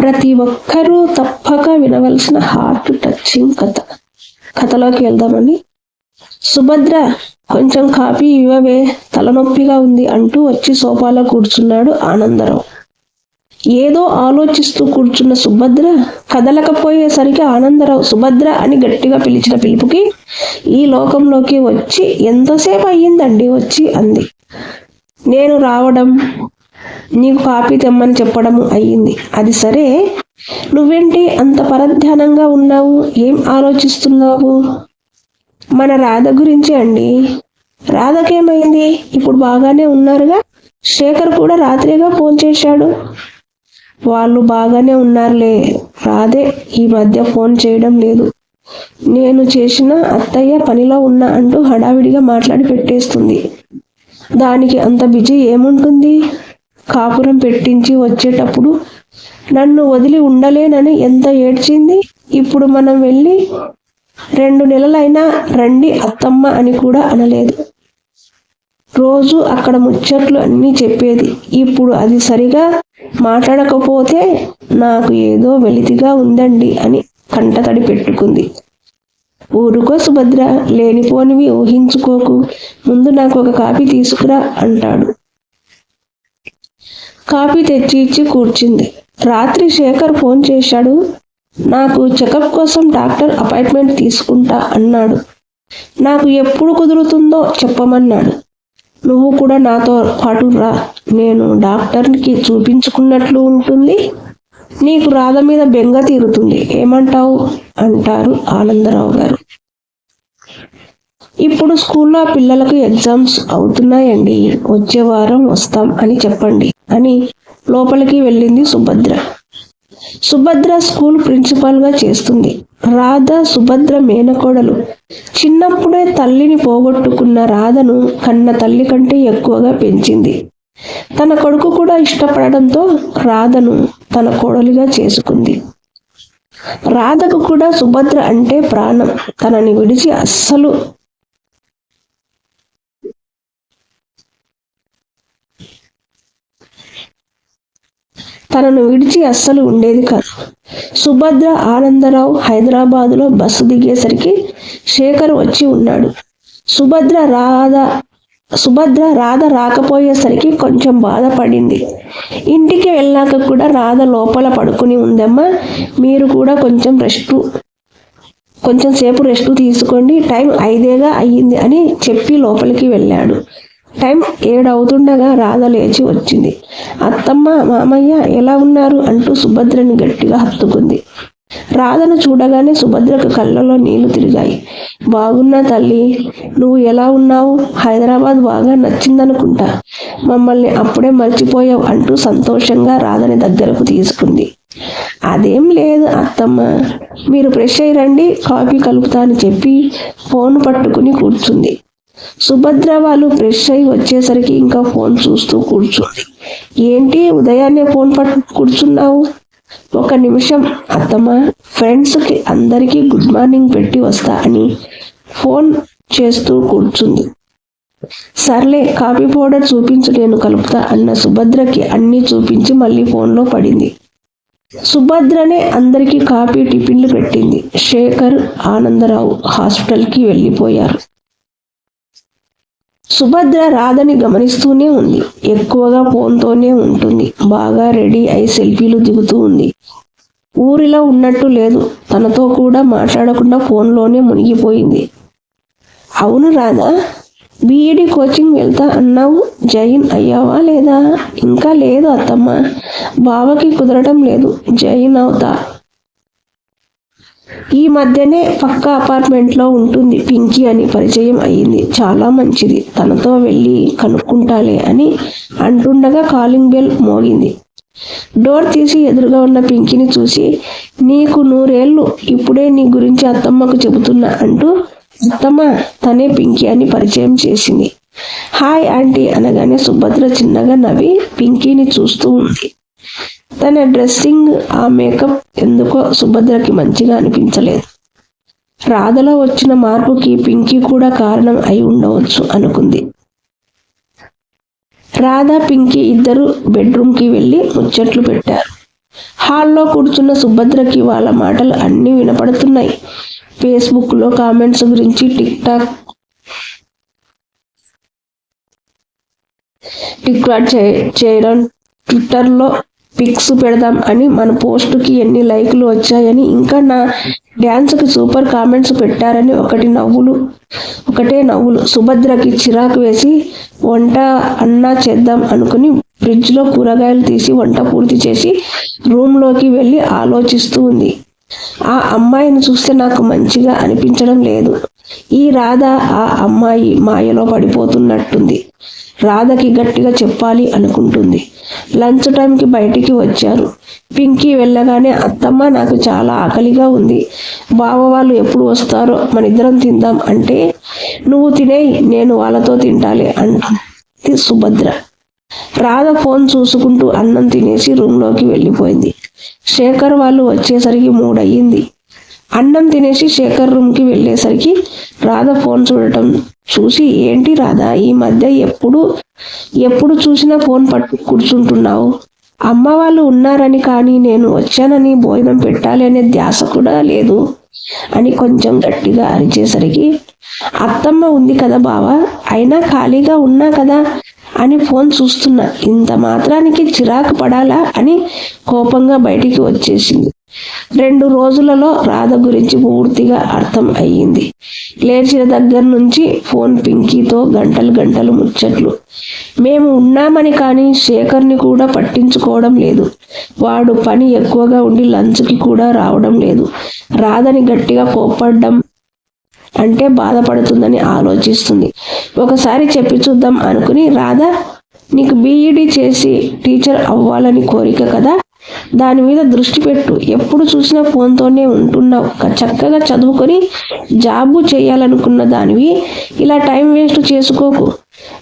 ప్రతి ఒక్కరూ తప్పక వినవలసిన హార్ట్ టచింగ్ కథ. కథలోకి వెళ్దామని సుభద్ర కొంచెం కాఫీ ఇవ్వవే తలనొప్పిగా ఉంది అంటూ వచ్చి సోఫాలో కూర్చున్నాడు ఆనందరావు. ఏదో ఆలోచిస్తూ కూర్చున్న సుభద్ర కదలకపోయేసరికి ఆనందరావు సుభద్ర అని గట్టిగా పిలిచిన పిలుపుకి ఈ లోకంలోకి వచ్చి ఎంతసేపు అయ్యిందండి వచ్చి అంది. నేను రావడం నీకు కాపీ తెమ్మని చెప్పడం అయ్యింది. అది సరే. నువ్వేంటి అంత పరధ్యానంగా ఉన్నావు? ఏం ఆలోచిస్తున్నావు? మన రాధ గురించి అండి. రాధకేమైంది? ఇప్పుడు బాగానే ఉన్నారుగా? శేఖర్ కూడా రాత్రిగా ఫోన్ చేశాడు. వాళ్ళు బాగానే ఉన్నారులే. రాధే ఈ మధ్య ఫోన్ చేయడం లేదు. నేను చేసిన అత్తయ్య పనిలో ఉన్నా అంటూ హడావిడిగా మాట్లాడి పెట్టేస్తుంది. దానికి అంత బిజీ ఏముంటుంది? కాపురం పెట్టించి వచ్చేటప్పుడు నన్ను వదిలి ఉండలేనని ఎంత ఏడ్చింది? ఇప్పుడు మనం వెళ్ళి రెండు నెలలైనా రండి అత్తమ్మ అని కూడా అనలేదు. రోజు అక్కడ ముచ్చట్లు అన్నీ చెప్పేది. ఇప్పుడు అది సరిగా మాట్లాడకపోతే నాకు ఏదో వెలితిగా ఉందండి అని కంటతడి పెట్టుకుంది. ఊరుకో సుభద్ర లేనిపోనివి ఊహించుకోకు. ముందు నాకు ఒక కాపీ తీసుకురా అంటాడు. కాపీ తెచ్చి ఇచ్చి కూర్చుంది. రాత్రి శేఖర్ ఫోన్ చేశాడు. నాకు చెకప్ కోసం డాక్టర్ అపాయింట్మెంట్ తీసుకుంటా అన్నాడు. నాకు ఎప్పుడు కుదురుతుందో చెప్పమన్నాడు. నువ్వు కూడా నాతో పాటు రా. నేను డాక్టర్కి చూపించుకున్నట్లు ఉంటుంది. నీకు రాధ మీద బెంగ తీరుతుంది. ఏమంటావు? అంటారు ఆనందరావు గారు. ఇప్పుడు స్కూల్లో పిల్లలకు ఎగ్జామ్స్ అవుతున్నాయండి. వచ్చే వారం వస్తాం అని చెప్పండి. అని లోపలికి వెళ్ళింది సుభద్ర. సుభద్ర స్కూల్ ప్రిన్సిపాల్గా చేస్తుంది. రాధ సుభద్ర మేనకోడలు. చిన్నప్పుడే తల్లిని పోగొట్టుకున్న రాధను కన్న తల్లి కంటే ఎక్కువగా పెంచింది. తన కొడుకు కూడా ఇష్టపడడంతో రాధను తన కోడలిగా చేసుకుంది. రాధకు కూడా సుభద్ర అంటే ప్రాణం. తనని విడిచి అస్సలు తనను విడిచి అస్సలు ఉండేది కాదు. సుభద్ర ఆనందరావు హైదరాబాదులో బస్సు దిగేసరికి శేఖర్ వచ్చి ఉన్నాడు. సుభద్ర రాధ సుభద్ర రాధ రాకపోయేసరికి కొంచెం బాధపడింది. ఇంటికి వెళ్ళాక కూడా రాధ లోపల పడుకుని ఉందమ్మా మీరు కూడా కొంచెం రెస్ట్ కొంచెం సేపు రెస్ట్ తీసుకోండి టైం ఐదేగా అయ్యింది అని చెప్పి లోపలికి వెళ్ళాడు. టైం ఏడవుతుండగా రాధ లేచి వచ్చింది. అత్తమ్మ మామయ్య ఎలా ఉన్నారు? అంటూ సుభద్రని గట్టిగా హత్తుకుంది. రాధను చూడగానే సుభద్రకు కళ్ళలో నీళ్ళు తిరిగాయి. బాగున్నా తల్లి నువ్వు ఎలా ఉన్నావు? హైదరాబాద్ బాగా నచ్చిందనుకుంటా. మమ్మల్ని అప్పుడే మర్చిపోయావు అంటూ సంతోషంగా రాధని దగ్గరకు తీసుకుంది. అదేం లేదు అత్తమ్మ మీరు ఫ్రెష్ అయ్యి రండి కాఫీ కలుపుతా అని చెప్పి ఫోన్ పట్టుకుని కూర్చుంది. సుభద్ర వాళ్ళు ఫ్రెష్ అయి వచ్చేసరికి ఇంకా ఫోన్ చూస్తూ కూర్చుంది ఏంటి ఉదయాన్నే ఫోన్ పట్టు కూర్చున్నావు? ఒక నిమిషం అత్తమ్మ ఫ్రెండ్స్కి అందరికీ గుడ్ మార్నింగ్ పెట్టి వస్తా అని ఫోన్ చేస్తూ కూర్చుంది. సర్లే కాఫీ పౌడర్ చూపించు నేను కలుపుతా అన్న సుభద్రకి అన్నీ చూపించి మళ్ళీ ఫోన్లో పడింది. సుభద్రనే అందరికీ కాఫీ టిఫిన్లు పెట్టింది. శేఖర్ ఆనందరావు హాస్పిటల్కి వెళ్ళిపోయారు. సుభద్ర రాధని గమనిస్తూనే ఉంది. ఎక్కువగా ఫోన్తోనే ఉంటుంది. బాగా రెడీ అయి సెల్ఫీలు దిగుతూ ఉంది. ఊరిలో ఉన్నట్టు లేదు. తనతో కూడా మాట్లాడకుండా ఫోన్లోనే మునిగిపోయింది. అవును రాధా బీఈడి కోచింగ్ వెళ్తా అన్నావు? జైన్ అయ్యావా లేదా? ఇంకా లేదు అత్తమ్మ. బావకి కుదరటం లేదు. జైన్ అవుతా. ఈ మధ్యనే పక్క అపార్ట్మెంట్లో ఉంటుంది. పింకీ అని పరిచయం అయ్యింది. చాలా మంచిది. తనతో వెళ్ళి కనుక్కుంటాలే అని అంటుండగా కాలింగ్ బెల్ మోగింది. డోర్ తీసి ఎదురుగా ఉన్న పింకీని చూసి నీకు నూరేళ్ళు. ఇప్పుడే నీ గురించి అత్తమ్మకు చెబుతున్నా అంటూ అత్తమ్మ తనే పింకీ అని పరిచయం చేసింది. హాయ్ ఆంటీ అనగానే సుభద్ర చిన్నగా నవ్వి పింకీని చూస్తూ ఉంది. తన డ్రెస్సింగ్ ఆ మేకప్ ఎందుకో సుభద్రకి మంచిగా అనిపించలేదు. రాధలో వచ్చిన మార్పుకి పింకీ కూడా కారణం అయి ఉండవచ్చు అనుకుంది. రాధ పింకీ ఇద్దరు బెడ్రూమ్కి వెళ్ళి ముచ్చట్లు పెట్టారు. హాల్లో కూర్చున్న సుభద్రకి వాళ్ళ మాటలు అన్నీ వినపడుతున్నాయి. ఫేస్బుక్లో కామెంట్స్ గురించి టిక్ టాక్ టిక్ టాక్ చే- చేయడం ట్విట్టర్లో పిక్స్ పెడదాం అని మన పోస్ట్కి ఎన్ని లైకులు వచ్చాయని ఇంకా నా డ్యాన్స్కి సూపర్ కామెంట్స్ పెట్టారని ఒకటి నవ్వులు ఒకటే నవ్వులు. సుభద్రకి చిరాకు వేసి వంట అన్నా చేద్దాం అనుకుని ఫ్రిడ్జ్లో కూరగాయలు తీసి వంట పూర్తి చేసి రూమ్లోకి వెళ్ళి ఆలోచిస్తూ ఉంది. ఆ అమ్మాయిని చూస్తే నాకు మంచిగా అనిపించడం లేదు. ఈ రాధ ఆ అమ్మాయి మాయలో పడిపోతున్నట్టుంది. రాధకి గట్టిగా చెప్పాలి అనుకుంటుంది. లంచ్ టైంకి బయటికి వచ్చారు. పింకీ వెళ్ళగానే అత్తమ్మ నాకు చాలా ఆకలిగా ఉంది. బావ వాళ్ళు ఎప్పుడు వస్తారో మన ఇద్దరం తిందాం అంటే నువ్వు తినేయి నేను వాళ్ళతో తింటాలి అంటుంది సుభద్ర. రాధ ఫోన్ చూసుకుంటూ అన్నం తినేసి రూమ్లోకి వెళ్ళిపోయింది. శేఖర్ వాళ్ళు వచ్చేసరికి మూడయ్యింది. అన్నం తినేసి శేఖర్ రూమ్కి వెళ్ళేసరికి రాధ ఫోన్ చూడటం చూసి ఏంటి రాధ ఈ మధ్య ఎప్పుడు ఎప్పుడు చూసినా ఫోన్ పట్టు కూర్చుంటున్నావు? అమ్మ వాళ్ళు ఉన్నారని కానీ నేను వచ్చానని భోజనం పెట్టాలి అనే ధ్యాస కూడా లేదు అని కొంచెం గట్టిగా అరిచేసరికి అత్తమ్మ ఉంది కదా బావా అయినా ఖాళీగా ఉన్నా కదా అని ఫోన్ చూస్తున్నా. ఇంత మాత్రానికి చిరాకు పడాలా అని కోపంగా బయటికి వచ్చేసింది. రెండు రోజులలో రాధ గురించి పూర్తిగా అర్థం అయ్యింది. లేచిన దగ్గర నుంచి ఫోన్ పింకీతో గంటలు గంటలు ముచ్చట్లు. మేము ఉన్నామని కానీ శేఖర్ని కూడా పట్టించుకోవడం లేదు. వాడు పని ఎక్కువగా ఉండి లంచ్కి కూడా రావడం లేదు. రాధని గట్టిగా కోప్పడ్డం అంటే బాధపడుతుందని ఆలోచిస్తుంది. ఒకసారి చెప్పి చూద్దాం అనుకుని రాధా నీకు బీఈడి చేసి టీచర్ అవ్వాలని కోరిక కదా? దాని మీద దృష్టి పెట్టు. ఎప్పుడు చూసినా ఫోన్తోనే ఉంటున్నావు. చక్కగా చదువుకొని జాబు చేయాలనుకున్న దానివి ఇలా టైం వేస్ట్ చేసుకోకు.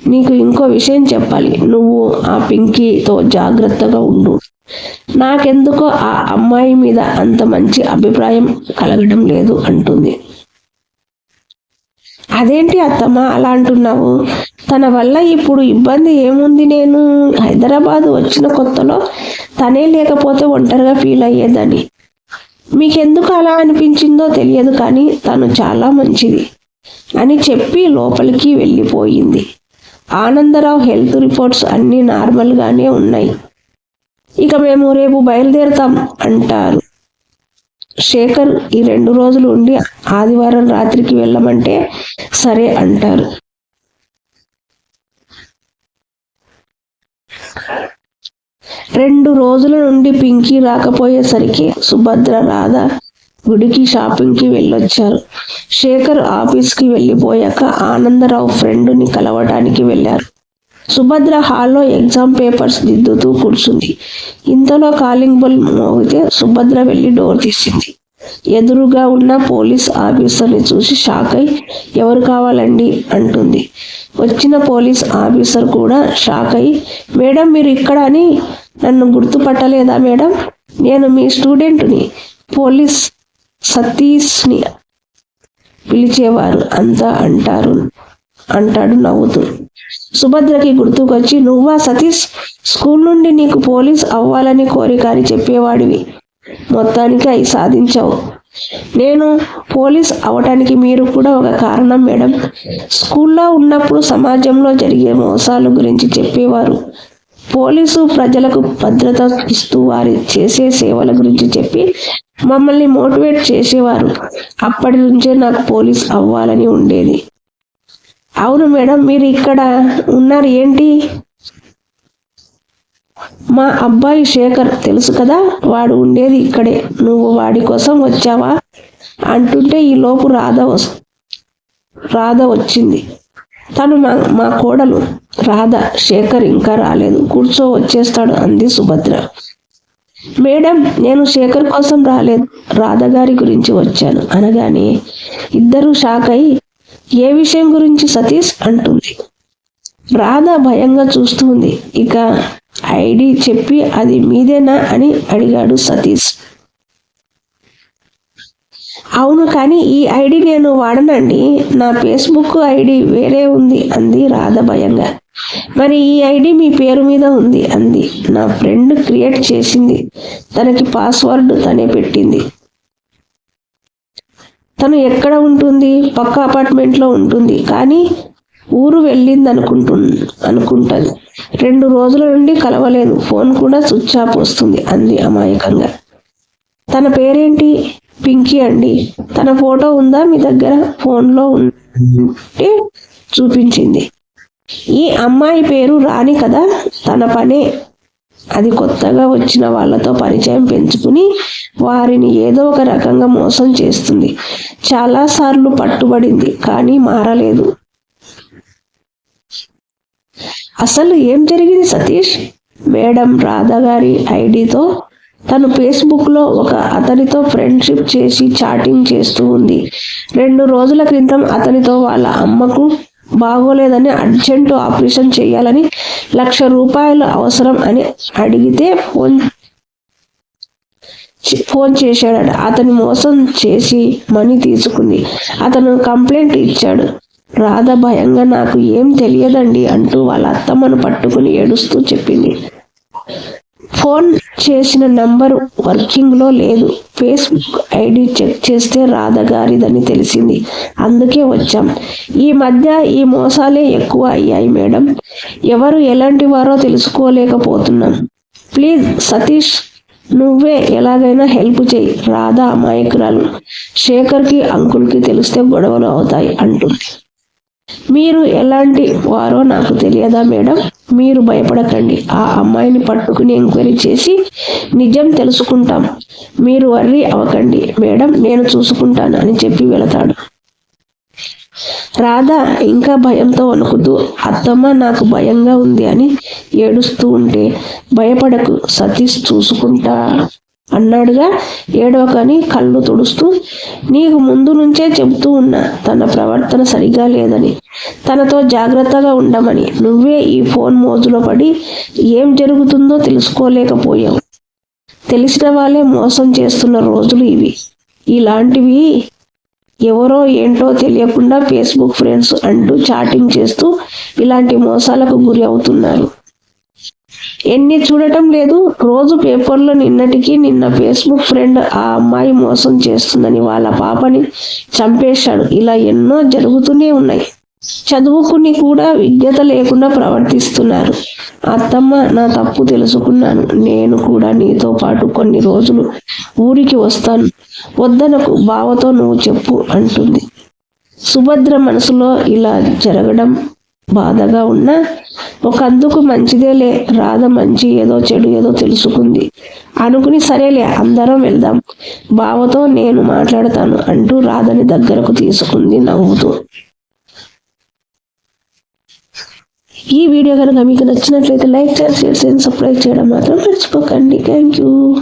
నీకు ఇంకో విషయం చెప్పాలి. నువ్వు ఆ పింకీతో జాగ్రత్తగా ఉండు. నాకెందుకో ఆ అమ్మాయి మీద అంత మంచి అభిప్రాయం కలగడం లేదు అంటుంది. అదేంటి అత్తమ్మ అలా అంటున్నావు? తన వల్ల ఇప్పుడు ఇబ్బంది ఏముంది నేను? హైదరాబాద్ వచ్చిన కొత్తలో తనే లేకపోతే ఒంటరిగా ఫీల్ అయ్యేదని. మీకెందుకు అలా అనిపించిందో తెలియదు కానీ తను చాలా మంచిది అని చెప్పి లోపలికి వెళ్ళిపోయింది. ఆనందరావు హెల్త్ రిపోర్ట్స్ అన్నీ నార్మల్గానే ఉన్నాయి. ఇక మేము రేపు బయలుదేరుతాం అంటారు. శేఖర్ ఈ రెండు రోజులు ఉండి ఆదివారం రాత్రికి వెళ్ళమంటే సరే అంటారు. రెండు రోజుల నుండి పింకీ రాకపోయేసరికి సుభద్ర రాధ గుడికి షాపింగ్కి వెళ్ళొచ్చారు. శేఖర్ ఆఫీస్కి వెళ్ళిపోయాక ఆనందరావు ఫ్రెండ్ని కలవటానికి వెళ్ళారు. సుభద్ర హాల్లో ఎగ్జామ్ పేపర్స్ దిద్దుతూ కూర్చుంది. ఇంతలో కాలింగ్ బెల్ మోగితే సుభద్ర వెళ్ళి డోర్ తీసింది. ఎదురుగా ఉన్న పోలీస్ ఆఫీసర్ని చూసి షాక్ అయి ఎవరు కావాలండి? అంటుంది. వచ్చిన పోలీస్ ఆఫీసర్ కూడా షాక్ అయి మేడం మీరు ఇక్కడ అని నన్ను గుర్తుపట్టలేదా మేడం? నేను మీ స్టూడెంట్ని పోలీస్ సతీష్ని పిలిచేవారు అంతా అంటారు అంటాడు నవ్వుతూ. సుభద్రకి గుర్తుకొచ్చి నువ్వా సతీష్? స్కూల్ నుండి నీకు పోలీస్ అవ్వాలని కోరిక అని చెప్పేవాడివి. మొత్తానికి అవి సాధించావు. నేను పోలీస్ అవటానికి మీరు కూడా ఒక కారణం మేడం. స్కూల్లో ఉన్నప్పుడు సమాజంలో జరిగే మోసాల గురించి చెప్పేవారు. పోలీసు ప్రజలకు భద్రత ఇస్తూ వారి చేసే సేవల గురించి చెప్పి మమ్మల్ని మోటివేట్ చేసేవారు. అప్పటి నుంచే నాకు పోలీస్ అవ్వాలని ఉండేది. అవును మేడం మీరు ఇక్కడ ఉన్నారు ఏంటి? మా అబ్బాయి శేఖర్ తెలుసు కదా వాడు ఉండేది ఇక్కడే. నువ్వు వాడి కోసం వచ్చావా? అంటుంటే ఈ లోపు రాధ వస్ రాధ వచ్చింది. తను మా మా కోడలు. రాధ శేఖర్ ఇంకా రాలేదు. కూర్చో వచ్చేస్తాడు అంది సుభద్ర. మేడం నేను శేఖర్ కోసం రాలేదు. రాధ గారి గురించి వచ్చాను. అనగానే ఇద్దరు షాక్ అయి ఏ విషయం గురించి సతీష్ అంటుంది? రాధ భయంగా చూస్తుంది. ఇక ఐడి చెప్పి అది మీదేనా అని అడిగాడు సతీష్. అవును కానీ ఈ ఐడి నేను వాడనండి. నా ఫేస్బుక్ ఐడి వేరే ఉంది అంది రాధ భయంగా. మరి ఈ ఐడి మీ పేరు మీద ఉంది అంది. నా ఫ్రెండ్ క్రియేట్ చేసింది. తనకి పాస్వర్డ్ తనే పెట్టింది. తను ఎక్కడ ఉంటుంది? పక్క అపార్ట్మెంట్లో ఉంటుంది. కానీ ఊరు వెళ్ళింది అనుకుంటు అనుకుంటుంది. రెండు రోజుల నుండి కలవలేదు. ఫోన్ కూడా స్విచ్ ఆఫ్ వస్తుంది అంది అమాయకంగా. తన పేరేంటి? పింకీ అండి. తన ఫోటో ఉందా మీ దగ్గర? ఫోన్లో ఉంటే చూపించింది. ఈ అమ్మాయి పేరు రాణి కదా? తన పనే అది కొత్తగా వచ్చిన వాళ్ళతో పరిచయం పెంచుకుని వారిని ఏదో ఒక రకంగా మోసం చేస్తుంది. చాలాసార్లు పట్టుబడింది కానీ మారలేదు. అసలు ఏం జరిగింది సతీష్? మేడం రాధ గారి ఐడితో తను ఫేస్బుక్లో ఒక అతనితో ఫ్రెండ్షిప్ చేసి చాటింగ్ చేస్తూ ఉంది. రెండు రోజుల క్రితం అతనితో వాళ్ళ అమ్మకు బాగోలేదని అర్జెంటు ఆపరేషన్ చేయాలని లక్ష రూపాయలు అవసరం అని అడిగితే ఫోన్ ఫోన్ చేశాడట. అతని మోసం చేసి మనీ తీసుకుంది. అతను కంప్లైంట్ ఇచ్చాడు. రాధ భయంగా నాకు ఏం తెలియదండి అంటూ వాళ్ళ అత్తమ్మను పట్టుకుని ఏడుస్తూ చెప్పింది. ఫోన్ చేసిన నంబర్ వర్కింగ్లో లేదు. ఫేస్బుక్ ఐడి చెక్ చేస్తే రాధ గారిదని తెలిసింది. అందుకే వచ్చాం. ఈ మధ్య ఈ మోసాలే ఎక్కువ అయ్యాయి మేడం. ఎవరు ఎలాంటి వారో తెలుసుకోలేకపోతున్నాం. ప్లీజ్ సతీష్ నువ్వే ఎలాగైనా హెల్ప్ చేయి. రాధా అమాయకురాలు శేఖర్కి అంకుల్కి తెలిస్తే గొడవలు అవుతాయి అంటుంది. మీరు ఎలాంటి వారో నాకు తెలియదా మేడం? మీరు భయపడకండి. ఆ అమ్మాయిని పట్టుకుని ఎంక్వైరీ చేసి నిజం తెలుసుకుంటాం. మీరు వర్రీ అవ్వకండి. మేడం నేను చూసుకుంటాను అని చెప్పి వెళతాడు. రాధ ఇంకా భయంతో వణుకుతూ అత్తమ్మ నాకు భయంగా ఉంది అని ఏడుస్తూ ఉంటే భయపడకు సతీష్ చూసుకుంటా. అన్నాడుగా. ఏడవకని కళ్ళు తుడుస్తూ నీకు ముందు నుంచే చెబుతూ ఉన్నా తన ప్రవర్తన సరిగా లేదని తనతో జాగ్రత్తగా ఉండమని. నువ్వే ఈ ఫోన్ మోజులో పడి ఏం జరుగుతుందో తెలుసుకోలేకపోయావు. తెలిసిన వాళ్ళే మోసం చేస్తున్న రోజులు ఇవి. ఇలాంటివి ఎవరో ఏంటో తెలియకుండా ఫేస్బుక్ ఫ్రెండ్స్ అంటూ చాటింగ్ చేస్తూ ఇలాంటి మోసాలకు గురి అవుతున్నారు. ఎన్ని చూడటం లేదు. రోజు పేపర్లో నిన్నటికి నిన్న ఫేస్బుక్ ఫ్రెండ్ ఆ అమ్మాయి మోసం చేస్తుందని వాళ్ళ పాపని చంపేశాడు. ఇలా ఎన్నో జరుగుతూనే ఉన్నాయి. చదువుకుని కూడా విజ్ఞత లేకుండా ప్రవర్తిస్తున్నారు. అత్తమ్మ నా తప్పు తెలుసుకున్నాను. నేను కూడా నీతో పాటు కొన్ని రోజులు ఊరికి వస్తాను. వద్దనకు బావతో నువ్వు చెప్పు అంటుంది. సుభద్ర మనసులో ఇలా జరగడం బాధగా ఉన్నా ఒకందుకు మంచిదేలే రాధ మంచి ఏదో చెడు ఏదో తెలుసుకుంది. అనుకుని సరేలే అందరం వెళ్దాం. బావతో నేను మాట్లాడతాను అంటూ రాధని దగ్గరకు తీసుకుంది నవ్వుతూ. ఈ వీడియో కనుక మీకు నచ్చినట్లయితే లైక్ చేసి షేర్ చేసి సబ్స్క్రైబ్ చేయడం మాత్రం మర్చిపోకండి. Thank you.